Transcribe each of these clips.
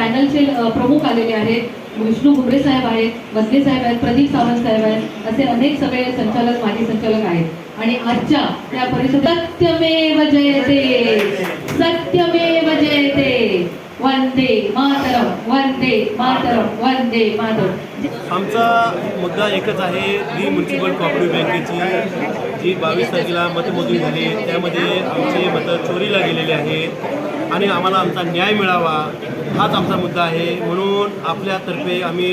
पॅनलचे प्रमुख आलेले आहेत. विष्णू घुबरे साहेब आहेत बदले साहेब आहेत प्रदीप सावंत साहेब आहेत असे अनेक सगळे संचालक माजी संचालक आहेत. आणि आजच्या त्या परिषदेत सत्यमेव जयते सत्यमेव जयते वंदे मातरम वंदे मातरम वंदे मातरम. आमचा मुद्दा एकच आहे दी म्युन्सिपल कॉपरेटिव्ह बँकेची जी बावीस तारखेला मतमोजणी झाली त्यामध्ये आमचे मतं चोरीला गेलेले आहेत. आणि आम्हाला आमचा न्याय मिळावा हाच आमचा मुद्दा आहे. म्हणून आपल्यातर्फे आम्ही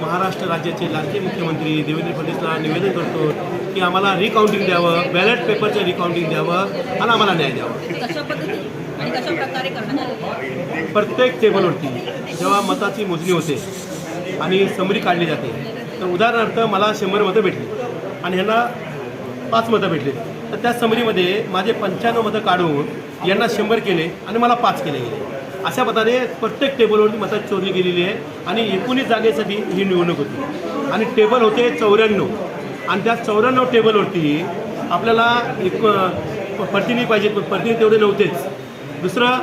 महाराष्ट्र राज्याचे लाडके मुख्यमंत्री देवेंद्र फडणवीसला निवेदन करतो की आम्हाला रिकाउंटिंग द्यावं बॅलेट पेपरचं रिकाउंटिंग द्यावं आणि आम्हाला न्याय द्यावा. प्रत्येक टेबलवरती जेव्हा मताची मोजणी होते आणि समरी काढली जाते तर उदाहरणार्थ मला शंभर मतं भेटली आणि ह्यांना पाच मतं भेटली. तर त्या समरीमध्ये माझे पंच्याण्णव मतं काढून यांना शंभर केले आणि मला पाच केले गेले. अशा प्रकारे प्रत्येक टेबलवरती मतात चोरली गेलेली आहे. आणि एकोणीस जागेसाठी ही निवडणूक होती. आणि टेबल होते चौऱ्याण्णव. आणि त्या चौऱ्याण्णव टेबलवरती आपल्याला एक प्रतिनिधी पाहिजे प्रतिनिधी तेवढे नव्हतेच. दुसरं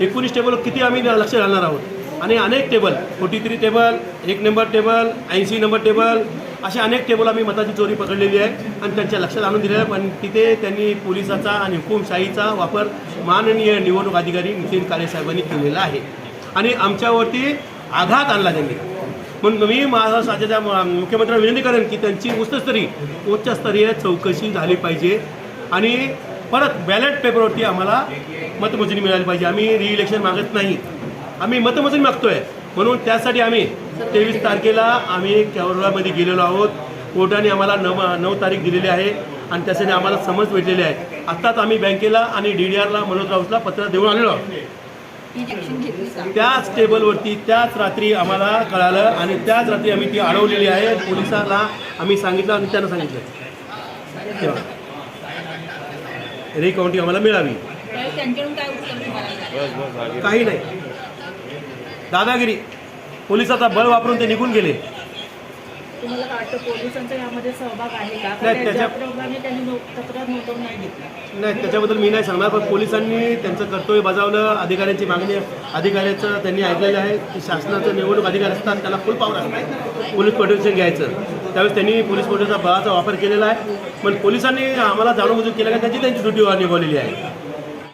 एकोणीस टेबल किती आम्ही लक्ष घालणार आहोत? आणि अनेक टेबल फोर्टी थ्री टेबल एक नंबर टेबल ऐंशी नंबर टेबल असे अनेक टेबल आम्ही मताची चोरी पकडलेली आहे आणि त्यांच्या लक्षात आणून दिलेलं आहे पण तिथे त्यांनी पोलिसाचा आणि हुकुमशाहीचा वापर माननीय निवडणूक अधिकारी नितीन काळे साहेबांनी केलेला आहे. आणि आमच्यावरती आघात आणला त्यांनी. म्हणून मी महाराष्ट्र राज्याच्या मुख्यमंत्र्यांना विनंती करेन की त्यांची उच्चस्तरीय उच्चस्तरीय चौकशी झाली पाहिजे. आणि परत बॅलेट पेपरवरती आम्हाला मतमोजणी मिळाली पाहिजे. आम्ही रिइलेक्शन मागत नाही. आम्ही मतमोजणी मागतोय. म्हणून त्यासाठी आम्ही तेवीस तारखेला आम्ही केरळामध्ये गेलेलो आहोत. कोर्टाने आम्हाला नव नऊ तारीख दिलेली आहे आणि त्यासाठी आम्हाला समज भेटलेली आहे. आत्ताच आम्ही बँकेला आणि डी डी आरला मनोज राऊतला पत्र देऊन आलेलो आहोत. त्याच टेबलवरती त्याच रात्री आम्हाला कळालं आणि त्याच रात्री आम्ही ती अडवलेली आहे. पोलिसाला आम्ही सांगितलं आणि त्यांना सांगितलं. तेव्हा. रिकाउंटिंग आम्हाला मिळावी? काही नाही. दादागिरी. पोलिसाचा बळ वापरून ते निघून गेले. तुम्हाला काय वाटतं पोलिसांचा यामध्ये सहभाग आहे का? नाही, त्याच्या- त्याच्याप्रमाणे त्यांनी नो- तक्रार नोंदवून नाही घेतली नाही त्याच्याबद्दल मी नाही सांगणार पण पोलिसांनी त्यांचं कर्तव्य बजावलं अधिकाऱ्यांची मागणी अधिकाऱ्याचं त्यांनी ऐकलेलं आहे की शासनाचं निवडणूक अधिकारी असतात त्याला फुल पावर असतात पोलीस प्रोटेक्शन घ्यायचं. त्यावेळेस त्यांनी पोलीस प्रोटेक्शनचा बळाचा वापर केलेला आहे. पण पोलिसांनी आम्हाला जाणून बुजून केलं का त्यांची त्यांची ड्युटी निभावलेली आहे.